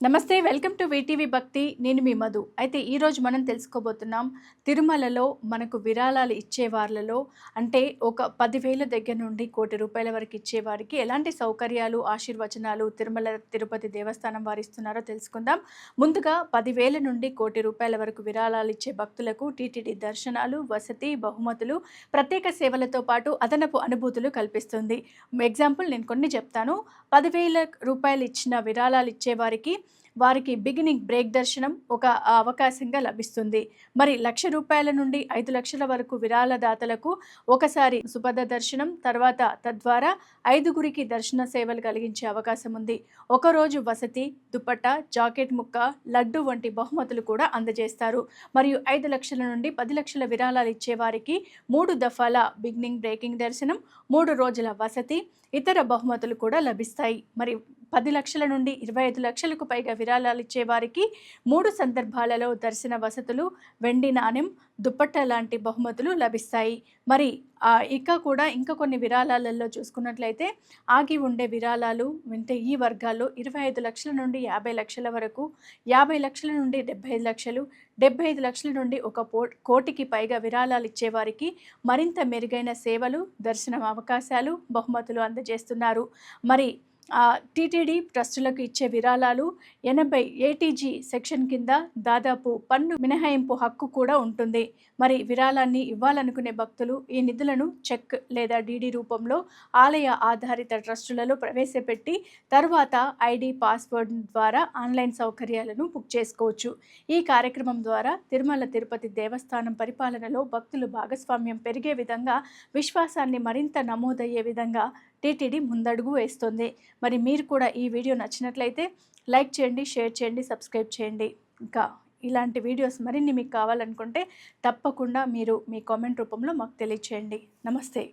నమస్తే welcome to VTV భక్తి. నేను మీ మధు. అయితే ఈరోజు మనం తెలుసుకోబోతున్నాం తిరుమలలో మనకు విరాళాలు ఇచ్చేవార్లలో అంటే ఒక పదివేల దగ్గర నుండి కోటి రూపాయల వరకు ఇచ్చేవారికి ఎలాంటి సౌకర్యాలు ఆశీర్వచనాలు తిరుమల తిరుపతి దేవస్థానం వారు ఇస్తున్నారో తెలుసుకుందాం. ముందుగా పదివేల నుండి కోటి రూపాయల వరకు విరాళాలు ఇచ్చే భక్తులకు టీటీడీ దర్శనాలు వసతి బహుమతులు ప్రత్యేక సేవలతో పాటు అదనపు అనుభూతులు కల్పిస్తుంది. ఎగ్జాంపుల్ నేను కొన్ని చెప్తాను. పదివేల రూపాయలు ఇచ్చిన విరాళాలు ఇచ్చేవారికి వారికి బిగినింగ్ బ్రేక్ దర్శనం ఒక అవకాశంగా లభిస్తుంది. మరి లక్ష రూపాయల నుండి ఐదు లక్షల వరకు విరాళదాతలకు ఒకసారి సుపద దర్శనం తర్వాత తద్వారా ఐదుగురికి దర్శన సేవలు కలిగించే అవకాశం ఉంది. ఒకరోజు వసతి దుప్పట్ట జాకెట్ ముక్క లడ్డు వంటి బహుమతులు కూడా అందజేస్తారు. మరియు ఐదు లక్షల నుండి పది లక్షల విరాళాలు ఇచ్చే వారికి మూడు దఫాల బిగినింగ్ బ్రేకింగ్ దర్శనం మూడు రోజుల వసతి ఇతర బహుమతులు కూడా లభిస్తాయి. మరి పది లక్షల నుండి ఇరవై ఐదు లక్షలకు పైగా విరాళాలు ఇచ్చేవారికి మూడు సందర్భాలలో దర్శన వసతులు వెండి నాణెం దుప్పట్ట లాంటి బహుమతులు లభిస్తాయి. మరి ఇంకా ఇక కూడా ఇంకా కొన్ని విరాళాలలో చూసుకున్నట్లయితే ఆగి ఉండే విరాళాలు అంటే ఈ వర్గాల్లో ఇరవై ఐదు లక్షల నుండి యాభై లక్షల వరకు యాభై లక్షల నుండి డెబ్బై ఐదు లక్షలు డెబ్బై ఐదు లక్షల నుండి ఒక పో కోటికి పైగా విరాళాలు ఇచ్చేవారికి మరింత మెరుగైన సేవలు దర్శనం అవకాశాలు బహుమతులు అందజేస్తున్నారు. మరి టీటీడీ ట్రస్టులకు ఇచ్చే విరాళాలు ఎనభై ఏటీజీ సెక్షన్ కింద దాదాపు పన్ను మినహాయింపు హక్కు కూడా ఉంటుంది. మరి విరాళాన్ని ఇవ్వాలనుకునే భక్తులు ఈ నిధులను చెక్ లేదా డీడీ రూపంలో ఆలయ ఆధారిత ట్రస్టులలో ప్రవేశపెట్టి తర్వాత ఐడి పాస్వర్డ్ ద్వారా ఆన్లైన్ సౌకర్యాలను బుక్ చేసుకోవచ్చు. ఈ కార్యక్రమం ద్వారా తిరుమల తిరుపతి దేవస్థానం పరిపాలనలో భక్తులు భాగస్వామ్యం పెరిగే విధంగా విశ్వాసాన్ని మరింత నమోదయ్యే విధంగా టీటీడీ ముందడుగు వేస్తుంది. మరి మీరు కూడా ఈ వీడియో నచ్చినట్లయితే లైక్ చేయండి షేర్ చేయండి సబ్స్క్రైబ్ చేయండి. ఇంకా ఇలాంటి వీడియోస్ మరిన్ని మీకు కావాలనుకుంటే తప్పకుండా మీరు మీ కామెంట్ రూపంలో మాకు తెలియచేయండి. నమస్తే.